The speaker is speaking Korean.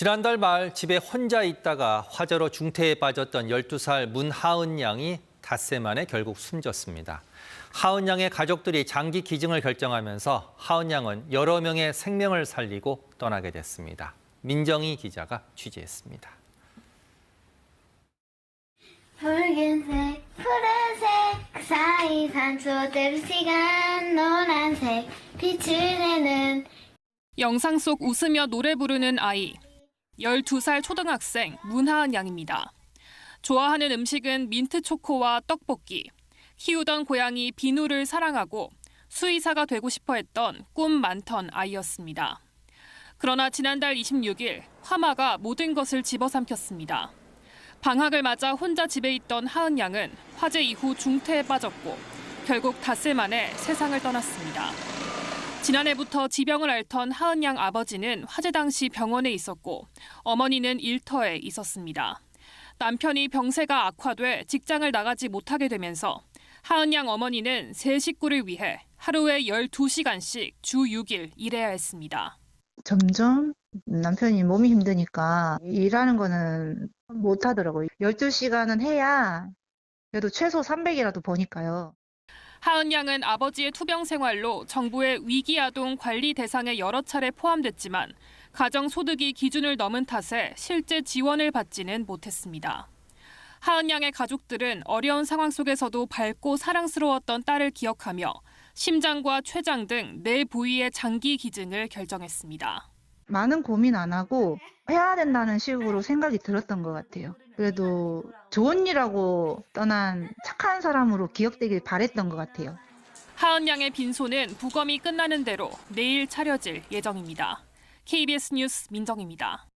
지난달 말 집에 혼자 있다가 화재로 중태에 빠졌던 12살 문하은 양이 닷새 만에 결국 숨졌습니다. 하은 양의 가족들이 장기 기증을 결정하면서 하은 양은 여러 명의 생명을 살리고 떠나게 됐습니다. 민정희 기자가 취재했습니다. 붉은색, 푸른색, 그 사이 산소대로 시간, 노란색, 빛을 내는 영상 속 웃으며 노래 부르는 아이. 12살 초등학생 문하은 양입니다. 좋아하는 음식은 민트 초코와 떡볶이. 키우던 고양이 비누를 사랑하고 수의사가 되고 싶어 했던 꿈 많던 아이였습니다. 그러나 지난달 26일 화마가 모든 것을 집어삼켰습니다. 방학을 맞아 혼자 집에 있던 하은 양은 화재 이후 중태에 빠졌고 결국 닷새 만에 세상을 떠났습니다. 지난해부터 지병을 앓던 하은 양 아버지는 화재 당시 병원에 있었고 어머니는 일터에 있었습니다. 남편이 병세가 악화돼 직장을 나가지 못하게 되면서 하은 양 어머니는 세 식구를 위해 하루에 12시간씩 주 6일 일해야 했습니다. 점점 남편이 몸이 힘드니까 일하는 거는 못 하더라고요. 12시간은 해야 그래도 최소 300이라도 버니까요. 하은 양은 아버지의 투병 생활로 정부의 위기 아동 관리 대상에 여러 차례 포함됐지만 가정 소득이 기준을 넘은 탓에 실제 지원을 받지는 못했습니다. 하은 양의 가족들은 어려운 상황 속에서도 밝고 사랑스러웠던 딸을 기억하며 심장과 췌장 등 네 부위의 장기 기증을 결정했습니다. 많은 고민 안 하고 해야 된다는 식으로 생각이 들었던 것 같아요. 그래도 좋은 일하고 떠난 착한 사람으로 기억되길 바랬던 것 같아요. 하은 양의 빈소는 부검이 끝나는 대로 내일 차려질 예정입니다. KBS 뉴스 민정입니다.